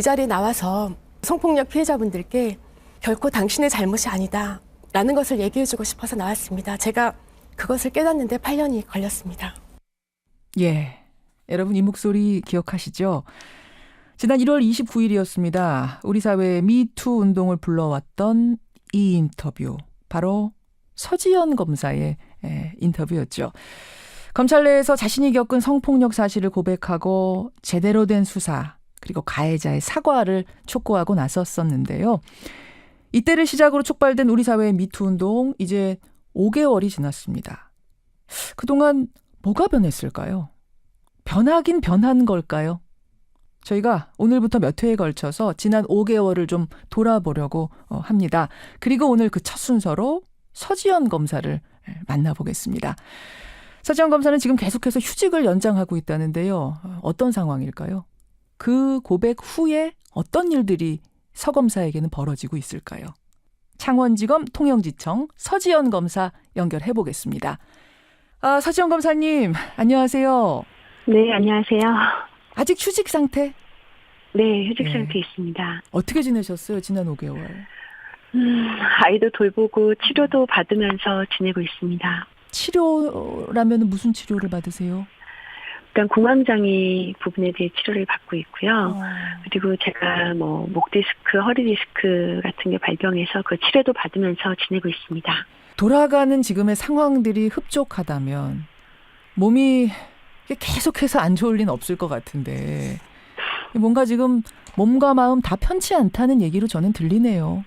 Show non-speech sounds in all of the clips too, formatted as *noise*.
이 자리에 나와서 성폭력 피해자분들께 결코 당신의 잘못이 아니다. 라는 것을 얘기해주고 싶어서 나왔습니다. 제가 그것을 깨닫는데 8년이 걸렸습니다. 예. 여러분 이 목소리 기억하시죠? 지난 1월 29일이었습니다. 우리 사회의 미투 운동을 불러왔던 이 인터뷰. 바로 서지연 검사의 예, 인터뷰였죠. 검찰 내에서 자신이 겪은 성폭력 사실을 고백하고 제대로 된 수사 그리고 가해자의 사과를 촉구하고 나섰었는데요. 이때를 시작으로 촉발된 우리 사회의 미투 운동 이제 5개월이 지났습니다. 그동안 뭐가 변했을까요? 변하긴 변한 걸까요? 저희가 오늘부터 몇 회에 걸쳐서 지난 5개월을 좀 돌아보려고 어, 합니다. 그리고 오늘 그 첫 순서로 서지연 검사를 예, 만나보겠습니다. 서지연 검사는 지금 계속해서 휴직을 연장하고 있다는데요. 어, 어떤 상황일까요? 그 고백 후에 어떤 일들이 서 검사에게는 벌어지고 있을까요? 창원지검 통영지청 서지연 검사 연결해 보겠습니다. 아, 서지연 검사님, 안녕하세요. 네, 안녕하세요. 아직 휴직 상태? 네, 휴직 네. 상태에 있습니다. 어떻게 지내셨어요? 지난 5개월. 음, 아이도 돌보고 치료도 받으면서 지내고 있습니다. 치료라면 무슨 치료를 받으세요? 일단 공황장애 부분에 대해 치료를 받고 있고요. 어, 그리고 제가 뭐 목 디스크, 허리 디스크 같은 게 발병해서 그 치료도 받으면서 지내고 있습니다. 돌아가는 지금의 상황들이 흡족하다면 몸이 계속해서 안 좋을 리는 없을 것 같은데 뭔가 지금 몸과 마음 다 편치 않다는 얘기로 저는 들리네요.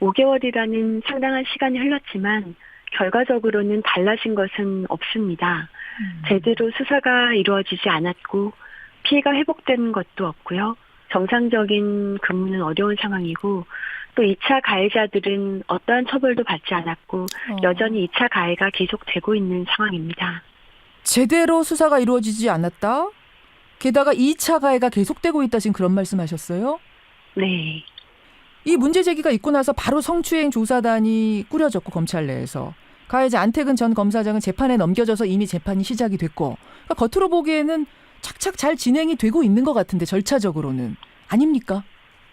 5개월이라는 상당한 시간이 흘렀지만 결과적으로는 달라진 것은 없습니다. 음. 제대로 수사가 이루어지지 않았고 피해가 회복되는 것도 없고요. 정상적인 근무는 어려운 상황이고 또 2차 가해자들은 어떠한 처벌도 받지 않았고 어. 여전히 2차 가해가 계속되고 있는 상황입니다. 제대로 수사가 이루어지지 않았다. 게다가 2차 가해가 계속되고 있다 지금 그런 말씀하셨어요? 네. 이 문제 제기가 있고 나서 바로 성추행 조사단이 꾸려졌고 검찰 내에서 가해자 안태근 전 검사장은 재판에 넘겨져서 이미 재판이 시작이 됐고 그러니까 겉으로 보기에는 착착 잘 진행이 되고 있는 것 같은데 절차적으로는 아닙니까?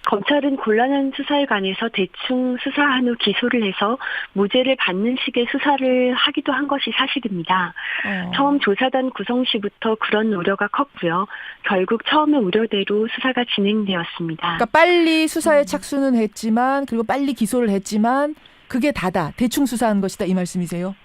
검찰은 곤란한 수사에 관해서 대충 수사한 후 기소를 해서 무죄를 받는 식의 수사를 하기도 한 것이 사실입니다. 어. 처음 조사단 구성 시부터 그런 우려가 컸고요. 결국 처음의 우려대로 수사가 진행되었습니다. 그러니까 빨리 음. 수사에 착수는 했지만 그리고 빨리 기소를 했지만 그게 다다 대충 수사한 것이다 이 말씀이세요?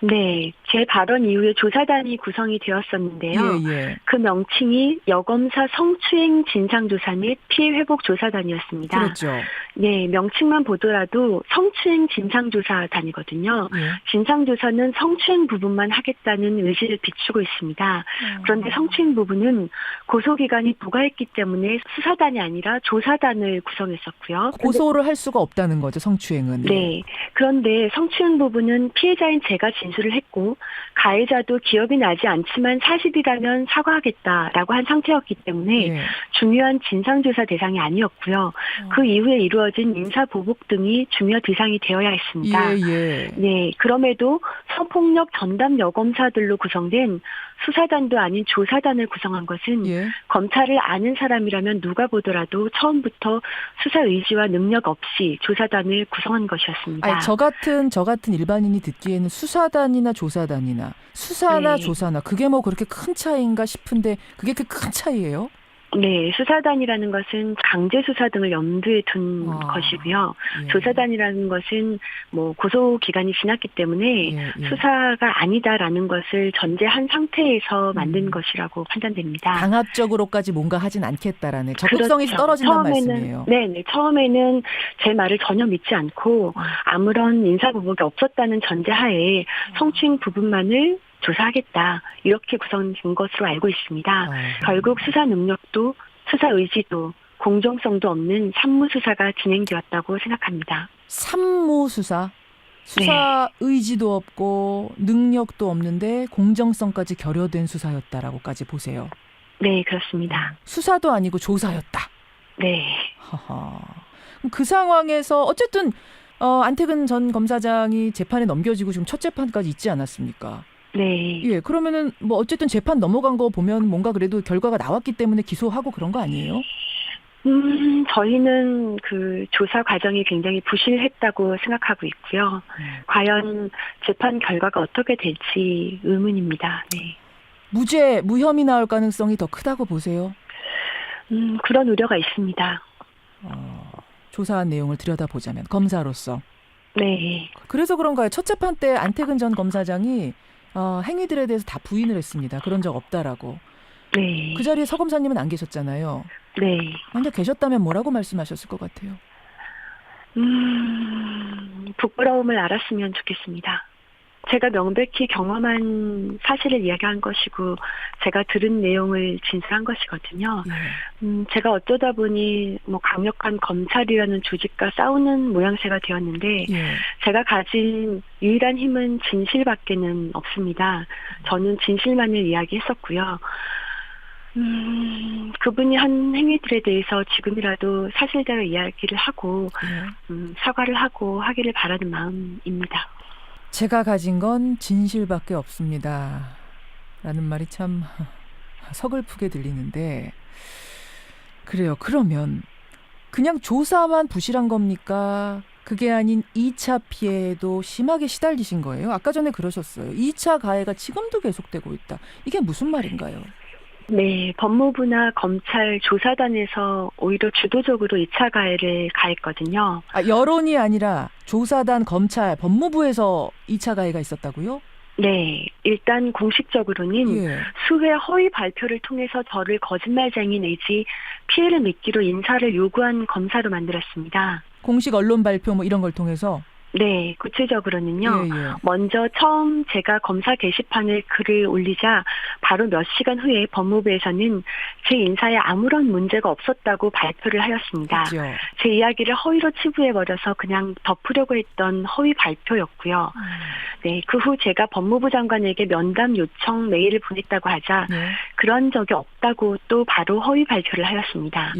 네, 제 발언 이후에 조사단이 구성이 되었었는데요. 예 예. 그 명칭이 여검사 성추행 진상조사 및 피해회복조사단이었습니다. 그렇죠. 네, 명칭만 보더라도 성추행 진상조사단이거든요. 예. 진상조사는 성추행 부분만 하겠다는 의지를 비추고 있습니다. 그런데 성추행 부분은 고소기간이 부과했기 때문에 수사단이 아니라 조사단을 구성했었고요. 고소를 할 수가 없다는 거죠 성추행은. 네. 그런데 성추행 부분은 피해자인 제가 진술을 했고 가해자도 기억이 나지 않지만 사실이라면 사과하겠다라고 한 상태였기 때문에 예. 중요한 진상조사 대상이 아니었고요. 그 이후에 이루어진 인사보복 등이 중요 대상이 되어야 했습니다. 예, 예. 네, 그럼에도 성폭력 전담 여검사들로 구성된 수사단도 아닌 조사단을 구성한 것은 예. 검찰을 아는 사람이라면 누가 보더라도 처음부터 수사 의지와 능력 없이 조사단을 구성한 것이었습니다. 아니, 저 같은 저 같은 일반인이 듣기에는 수사단이나 조사단이나 수사나 네. 조사나 그게 뭐 그렇게 큰 차이인가 싶은데 그게 그 큰 차이예요? 네, 수사단이라는 것은 강제 수사 등을 염두에 둔 아, 것이고요. 예. 조사단이라는 것은 뭐 고소 기간이 지났기 때문에 예, 예. 수사가 아니다라는 것을 전제한 상태에서 만든 음. 것이라고 판단됩니다. 강압적으로까지 뭔가 하진 않겠다라는 적극성이 그렇죠. 떨어진다는 말씀이에요. 네, 네. 처음에는 제 말을 전혀 믿지 않고 음. 아무런 인사 보복이 없었다는 전제하에 성추행 부분만을 조사하겠다 이렇게 구성된 것으로 알고 있습니다. 아, 결국 수사 능력도 수사 의지도 공정성도 없는 산무 수사가 진행되었다고 생각합니다. 산무 수사. 수사 네. 의지도 없고 능력도 없는데 공정성까지 결여된 수사였다라고까지 보세요. 네, 그렇습니다. 수사도 아니고 조사였다. 네. 하하. 그럼 그 상황에서 어쨌든 어, 안태근 전 검사장이 재판에 넘겨지고 지금 첫 재판까지 있지 않았습니까? 네. 예, 그러면은 뭐 어쨌든 재판 넘어간 거 보면 뭔가 그래도 결과가 나왔기 때문에 기소하고 그런 거 아니에요? 음, 저희는 그 조사 과정이 굉장히 부실했다고 생각하고 있고요. 과연 재판 결과가 어떻게 될지 의문입니다. 네. 무죄, 무혐의 나올 가능성이 더 크다고 보세요. 음, 그런 우려가 있습니다. 어, 조사한 내용을 들여다보자면 검사로서. 네. 그래서 그런가요? 첫 재판 때 안태근 전 검사장이 어, 행위들에 대해서 다 부인을 했습니다. 그런 적 없다라고. 네. 그 자리에 서 검사님은 안 계셨잖아요. 네. 만약 계셨다면 뭐라고 말씀하셨을 것 같아요? 음, 부끄러움을 알았으면 좋겠습니다. 제가 명백히 경험한 사실을 이야기한 것이고, 제가 들은 내용을 진술한 것이거든요. 예. 음, 제가 어쩌다 보니 뭐 강력한 검찰이라는 조직과 싸우는 모양새가 되었는데, 예. 제가 가진 유일한 힘은 진실밖에는 없습니다. 저는 진실만을 이야기했었고요. 음, 그분이 한 행위들에 대해서 지금이라도 사실대로 이야기를 하고, 예. 음, 사과를 하고 하기를 바라는 마음입니다. 제가 가진 건 진실밖에 없습니다. 라는 말이 참 서글프게 들리는데, 그래요. 그러면 그냥 조사만 부실한 겁니까? 그게 아닌 2차 피해도 심하게 시달리신 거예요. 아까 전에 그러셨어요. 2차 가해가 지금도 계속되고 있다. 이게 무슨 말인가요? 네, 법무부나 검찰 조사단에서 오히려 주도적으로 2차 가해를 가했거든요. 아, 여론이 아니라 조사단, 검찰, 법무부에서 2차 가해가 있었다고요? 네, 일단 공식적으로는 예. 수회 허위 발표를 통해서 저를 거짓말쟁이 내지 피해를 미끼로 인사를 요구한 검사로 만들었습니다. 공식 언론 발표 뭐 이런 걸 통해서 네, 구체적으로는요. 예, 예. 먼저 처음 제가 검사 게시판에 글을 올리자 바로 몇 시간 후에 법무부에서는 제 인사에 아무런 문제가 없었다고 발표를 하였습니다. 그죠. 제 이야기를 허위로 치부해버려서 그냥 덮으려고 했던 허위 발표였고요. 네, 그 후 제가 법무부 장관에게 면담 요청 메일을 보냈다고 하자 예, 그런 적이 없다고 또 바로 허위 발표를 하였습니다.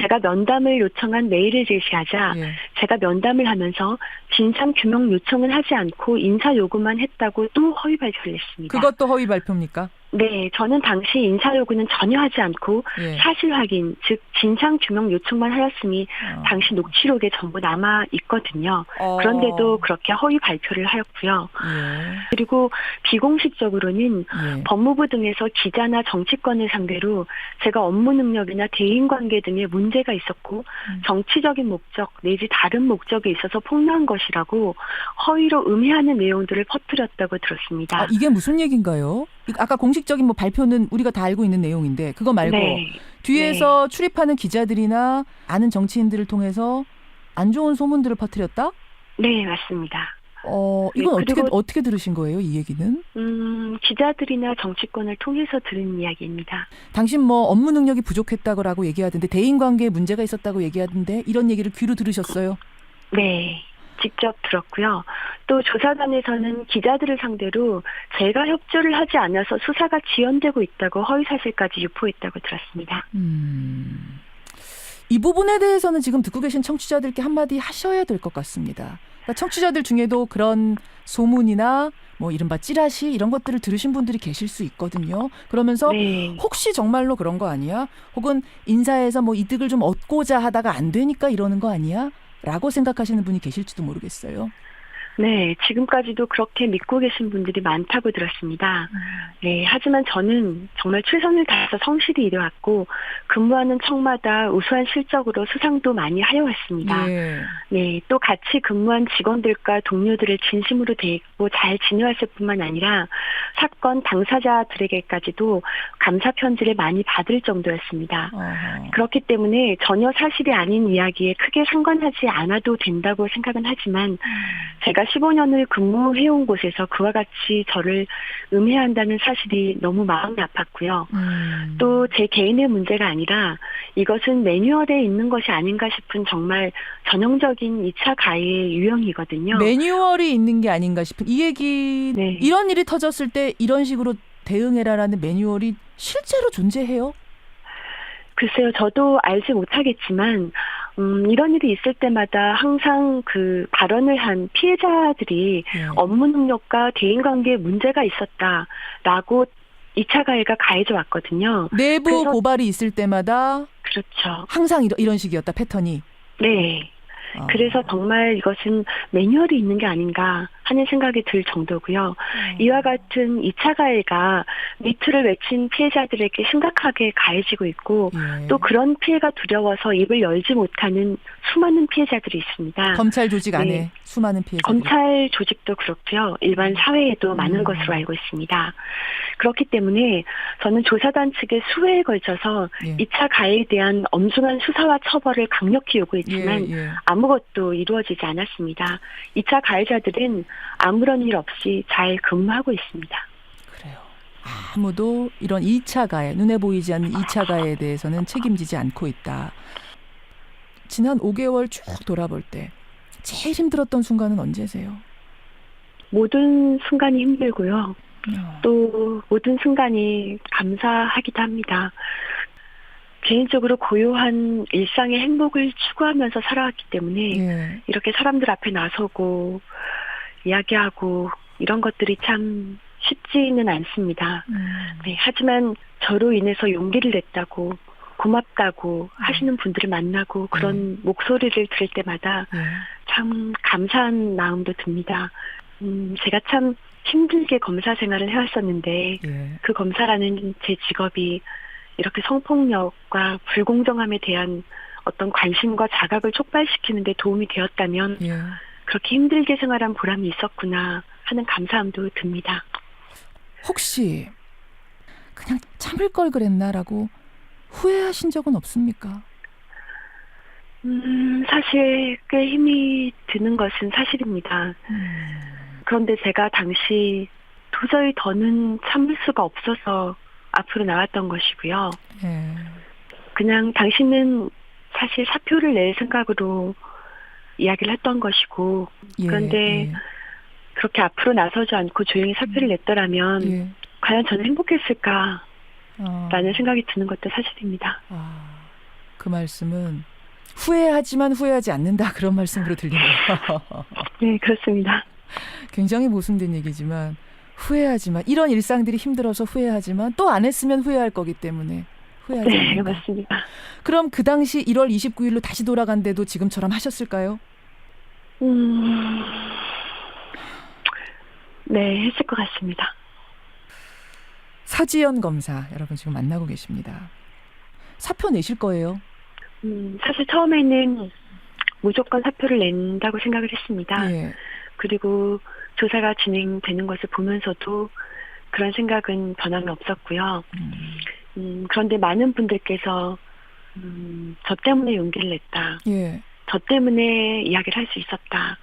제가 면담을 요청한 메일을 제시하자 예. 제가 면담을 하면서 진상 규명 요청은 하지 않고 인사 요구만 했다고 또 허위 발표를 했습니다. 그것도 허위 발표입니까? 네, 저는 당시 인사 요구는 전혀 하지 않고 예. 사실 확인, 즉 진상 규명 요청만 하였으니 어. 당시 녹취록에 전부 남아 있거든요. 어. 그런데도 그렇게 허위 발표를 하였고요. 예. 그리고 비공식적으로는 예. 법무부 등에서 기자나 정치권을 상대로 제가 업무 능력이나 대인 관계 등에 문제가 있었고 음. 정치적인 목적 내지 다른 목적에 있어서 폭로한 것이라고 허위로 음해하는 내용들을 퍼뜨렸다고 들었습니다. 아, 이게 무슨 얘기인가요? 이- 아까 공식적인 뭐 발표는 우리가 다 알고 있는 내용인데 그거 말고 네. 뒤에서 출입하는 기자들이나 아는 정치인들을 통해서 안 좋은 소문들을 퍼뜨렸다? 네, 맞습니다. 어, 이건 네, 어떻게 어떻게 들으신 거예요, 이 얘기는? 음, 기자들이나 정치권을 통해서 들은 이야기입니다. 당신 뭐 업무 능력이 부족했다고 얘기하던데 대인 관계에 문제가 있었다고 얘기하던데 이런 얘기를 귀로 들으셨어요? 네. 직접 들었고요. 또 조사단에서는 기자들을 상대로 제가 협조를 하지 않아서 수사가 지연되고 있다고 허위 사실까지 유포했다고 들었습니다. 음. 이 부분에 대해서는 지금 듣고 계신 청취자들께 한마디 하셔야 될 것 같습니다. 그러니까 청취자들 중에도 그런 소문이나 뭐 이른바 찌라시 이런 것들을 들으신 분들이 계실 수 있거든요. 그러면서 네. 혹시 정말로 그런 거 아니야? 혹은 인사에서 뭐 이득을 좀 얻고자 하다가 안 되니까 이러는 거 아니야? 라고 생각하시는 분이 계실지도 모르겠어요. 네, 지금까지도 그렇게 믿고 계신 분들이 많다고 들었습니다. 네, 하지만 저는 정말 최선을 다해서 성실히 일해왔고 근무하는 청마다 우수한 실적으로 수상도 많이 하여왔습니다. 예. 네, 또 같이 근무한 직원들과 동료들을 진심으로 대했고 잘 지내왔을 뿐만 아니라 사건 당사자들에게까지도 감사 편지를 많이 받을 정도였습니다. 어허. 그렇기 때문에 전혀 사실이 아닌 이야기에 크게 상관하지 않아도 된다고 생각은 하지만 제가 15년을 근무해온 곳에서 그와 같이 저를 음해한다는 사실이 너무 마음이 아팠고요. 음. 또제 개인의 문제가 아니라 이것은 매뉴얼에 있는 것이 아닌가 싶은 정말 전형적인 2차 가해의 유형이거든요. 매뉴얼이 있는 게 아닌가 싶은 이 얘기 네. 이런 일이 터졌을 때 이런 식으로 대응해라라는 매뉴얼이 실제로 존재해요? 글쎄요, 저도 알지 못하겠지만, 음, 이런 일이 있을 때마다 항상 그 발언을 한 피해자들이 예. 업무 능력과 대인 관계에 문제가 있었다라고 2차 가해가 가해져 왔거든요. 내부 고발이 있을 때마다 그렇죠. 항상 이런, 이런 식이었다 패턴이. 네. 어. 그래서 정말 이것은 매뉴얼이 있는 게 아닌가 하는 생각이 들 정도고요. 이와 같은 2차 가해가 미투를 외친 피해자들에게 심각하게 가해지고 있고 예. 또 그런 피해가 두려워서 입을 열지 못하는 수많은 피해자들이 있습니다. 검찰 조직 안에 네. 수많은 피해자들이. 검찰 조직도 그렇고요. 일반 사회에도 많은 음. 것으로 알고 있습니다. 그렇기 때문에 저는 조사단 측의 수회에 걸쳐서 예. 2차 가해에 대한 엄중한 수사와 처벌을 강력히 요구했지만 예, 예. 아무것도 이루어지지 않았습니다. 2차 가해자들은 아무런 일 없이 잘 근무하고 있습니다. 그래요. 아무도 이런 2차 가해, 눈에 보이지 않는 2차 가해에 대해서는 책임지지 않고 있다. 지난 5개월 쭉 돌아볼 때 제일 힘들었던 순간은 언제세요? 모든 순간이 힘들고요. 어. 또 모든 순간이 감사하기도 합니다. 개인적으로 고요한 일상의 행복을 추구하면서 살아왔기 때문에 예. 이렇게 사람들 앞에 나서고 이야기하고 이런 것들이 참 쉽지는 않습니다. 음. 네, 하지만 저로 인해서 용기를 냈다고 고맙다고 하시는 분들을 만나고 그런 목소리를 들을 때마다 예. 참 감사한 마음도 듭니다. 음, 제가 참 힘들게 검사 생활을 해왔었는데 예. 그 검사라는 제 직업이 이렇게 성폭력과 불공정함에 대한 어떤 관심과 자각을 촉발시키는 데 도움이 되었다면 예. 그렇게 힘들게 생활한 보람이 있었구나 하는 감사함도 듭니다. 혹시 그냥 참을 걸 그랬나라고 후회하신 적은 없습니까? 음, 사실 꽤 힘이 드는 것은 사실입니다. 음. 그런데 제가 당시 도저히 더는 참을 수가 없어서 앞으로 나왔던 것이고요. 예. 그냥 당신은 사실 사표를 낼 생각으로 이야기를 했던 것이고 예. 그런데 예. 그렇게 앞으로 나서지 않고 조용히 사표를 냈더라면 예. 과연 저는 행복했을까 라는 어. 생각이 드는 것도 사실입니다. 아, 그 말씀은 후회하지만 후회하지 않는다 그런 말씀으로 들리네요. *laughs* 네, 그렇습니다. 굉장히 모순된 얘기지만 후회하지만 이런 일상들이 힘들어서 후회하지만 또 안 했으면 후회할 거기 때문에 후회하지 네, 않는다. 맞습니다. 그럼 그 당시 1월 29일로 다시 돌아간데도 지금처럼 하셨을까요? 음, 네, 했을 것 같습니다. 서지연 검사 여러분 지금 만나고 계십니다. 사표 내실 거예요. 음, 사실 처음에는 무조건 사표를 낸다고 생각을 했습니다. 예. 그리고 조사가 진행되는 것을 보면서도 그런 생각은 변함이 없었고요. 음, 음, 그런데 많은 분들께서 음, 저 때문에 용기를 냈다. 예. 저 때문에 이야기를 할 수 있었다.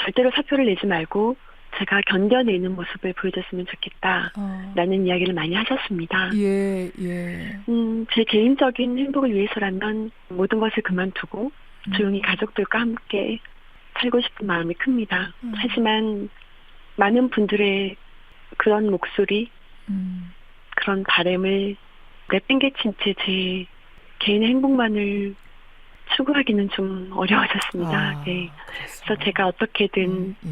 절대로 사표를 내지 말고 제가 견뎌내는 모습을 보여줬으면 좋겠다. 어, 라는 이야기를 많이 하셨습니다. 예, 예. 음, 제 개인적인 행복을 위해서라면 모든 것을 그만두고 음. 조용히 가족들과 함께 살고 싶은 마음이 큽니다. 음. 하지만 많은 분들의 그런 목소리, 음, 그런 바램을 내팽개친 채 제 개인의 행복만을 추구하기는 좀 어려워졌습니다. 아, 네. 그래서 제가 어떻게든 예,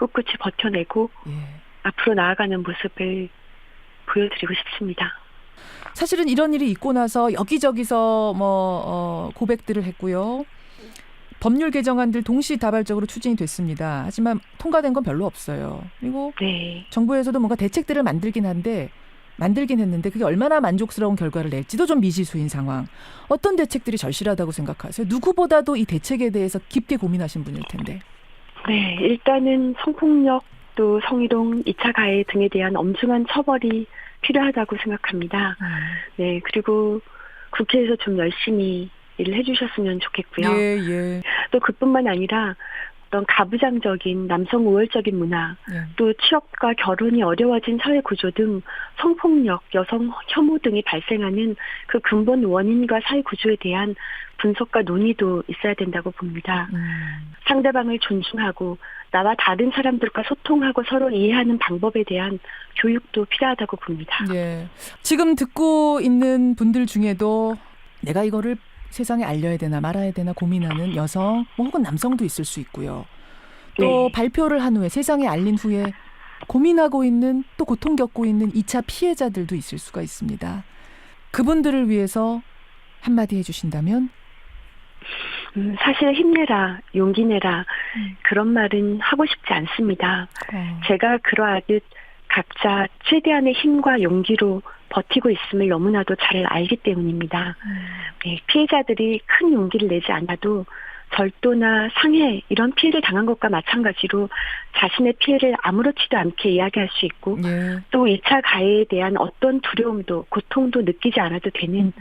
꿋꿋이 버텨내고 예, 예. 앞으로 나아가는 모습을 보여드리고 싶습니다. 사실은 이런 일이 있고 나서 여기저기서 뭐 어, 고백들을 했고요. 법률 개정안들 동시다발적으로 추진이 됐습니다. 하지만 통과된 건 별로 없어요. 그리고 네. 정부에서도 뭔가 대책들을 만들긴 한데 만들긴 했는데 그게 얼마나 만족스러운 결과를 낼지도 좀 미지수인 상황. 어떤 대책들이 절실하다고 생각하세요? 누구보다도 이 대책에 대해서 깊게 고민하신 분일 텐데. 네, 일단은 성폭력 또 성희롱, 2차 가해 등에 대한 엄중한 처벌이 필요하다고 생각합니다. 네, 그리고 국회에서 좀 열심히 일을 해주셨으면 좋겠고요. 예, 예. 또 그뿐만 아니라 어떤 가부장적인 남성 우월적인 문화, 예. 또 취업과 결혼이 어려워진 사회 구조 등 성폭력, 여성 혐오 등이 발생하는 그 근본 원인과 사회 구조에 대한 분석과 논의도 있어야 된다고 봅니다. 음, 상대방을 존중하고 나와 다른 사람들과 소통하고 서로 이해하는 방법에 대한 교육도 필요하다고 봅니다. 예. 지금 듣고 있는 분들 중에도 내가 이거를 세상에 알려야 되나 말아야 되나 고민하는 여성 뭐 혹은 남성도 있을 수 있고요. 또 네. 발표를 한 후에 세상에 알린 후에 고민하고 있는 또 고통 겪고 있는 2차 피해자들도 있을 수가 있습니다. 그분들을 위해서 한마디 해주신다면? 음, 사실 힘내라, 용기 내라 음. 그런 말은 하고 싶지 않습니다. 어. 제가 그러하듯 각자 최대한의 힘과 용기로 버티고 있음을 너무나도 잘 알기 때문입니다. 네, 피해자들이 큰 용기를 내지 않아도 절도나 상해 이런 피해를 당한 것과 마찬가지로 자신의 피해를 아무렇지도 않게 이야기할 수 있고 예. 또 2차 가해에 대한 어떤 두려움도 고통도 느끼지 않아도 되는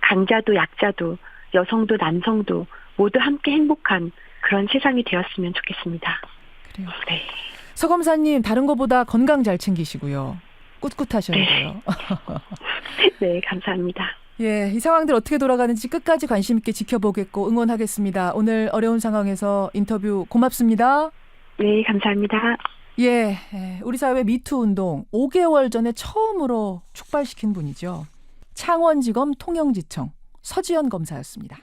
강자도 약자도 여성도 남성도 모두 함께 행복한 그런 세상이 되었으면 좋겠습니다. 그래요. 네. 서 검사님 다른 것보다 건강 잘 챙기시고요. 꿋꿋하셔야 네. 돼요. *laughs* 네, 감사합니다. 예, 이 상황들 어떻게 돌아가는지 끝까지 관심 있게 지켜보겠고 응원하겠습니다. 오늘 어려운 상황에서 인터뷰 고맙습니다. 네, 감사합니다. 예, 예, 우리 사회 미투 운동 5개월 전에 처음으로 촉발시킨 분이죠. 창원지검 통영지청 서지현 검사였습니다.